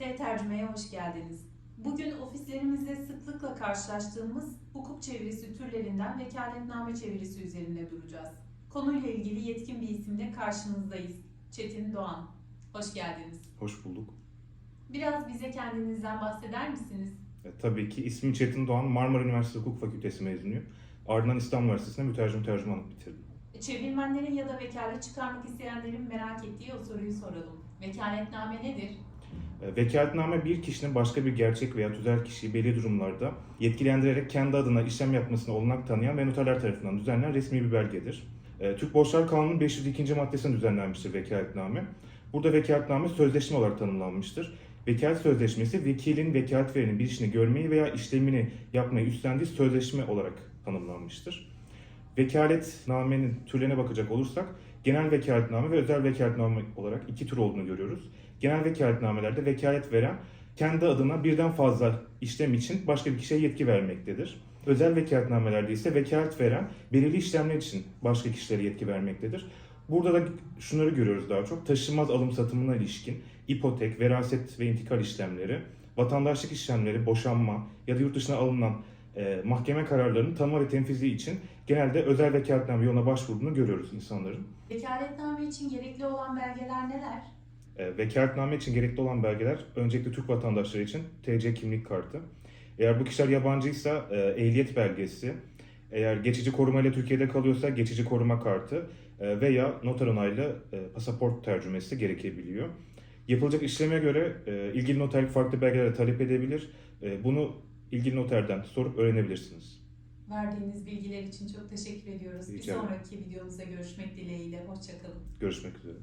T tercümeye hoş geldiniz. Bugün ofislerimizde sıklıkla karşılaştığımız hukuk çevirisi türlerinden vekaletname çevirisi üzerinde duracağız. Konuyla ilgili yetkin bir isimle karşınızdayız. Çetin Doğan. Hoş geldiniz. Hoş bulduk. Biraz bize kendinizden bahseder misiniz? E, tabii ki ismim Çetin Doğan, Marmara Üniversitesi Hukuk Fakültesi mezunuyum. Ardından İstanbul Üniversitesi'nde mütercim tercümanlık bitirdim. Çevirmenlerin ya da vekalet çıkarmak isteyenlerin merak ettiği o soruyu soralım. Vekaletname nedir? E, Vekaletname bir kişinin başka bir gerçek veya tüzel kişiyi belli durumlarda yetkilendirerek kendi adına işlem yapmasına olanak tanıyan ve noterler tarafından düzenlenen resmi bir belgedir. E, Türk Borçlar Kanunu'nun 502. maddesinde düzenlenmiştir vekaletname. Burada vekaletname sözleşme olarak tanımlanmıştır. Vekalet sözleşmesi vekilin vekalet verenin bir işini görmeyi veya işlemini yapmayı üstlendiği sözleşme olarak tanımlanmıştır. Vekaletnamenin türlerine bakacak olursak genel vekaletname ve özel vekaletname olarak iki tür olduğunu görüyoruz. Genel vekaletnamelerde vekalet veren kendi adına birden fazla işlem için başka bir kişiye yetki vermektedir. Özel vekaletnamelerde ise vekalet veren belirli işlemler için başka kişilere yetki vermektedir. Burada da şunları görüyoruz daha çok. Taşınmaz alım satımına ilişkin ipotek, veraset ve intikal işlemleri, vatandaşlık işlemleri, boşanma ya da yurt dışına alınan e, mahkeme kararlarının tanıma ve tenfizi için genelde özel vekaletname yoluna başvurduğunu görüyoruz insanların. Vekaletname için gerekli olan belgeler neler? E, vekaletname için gerekli olan belgeler öncelikle Türk vatandaşları için TC kimlik kartı. Eğer bu kişiler yabancıysa e, ehliyet belgesi, eğer geçici korumayla Türkiye'de kalıyorsa geçici koruma kartı e, veya noter onaylı e, pasaport tercümesi gerekebiliyor. Yapılacak işleme göre e, ilgili noterlik farklı belgelere talep edebilir. E, bunu ilgili noterden sorup öğrenebilirsiniz. Verdiğiniz bilgiler için çok teşekkür ediyoruz. Bir Rica ederim. sonraki videomuzda görüşmek dileğiyle. Hoşçakalın. Görüşmek üzere.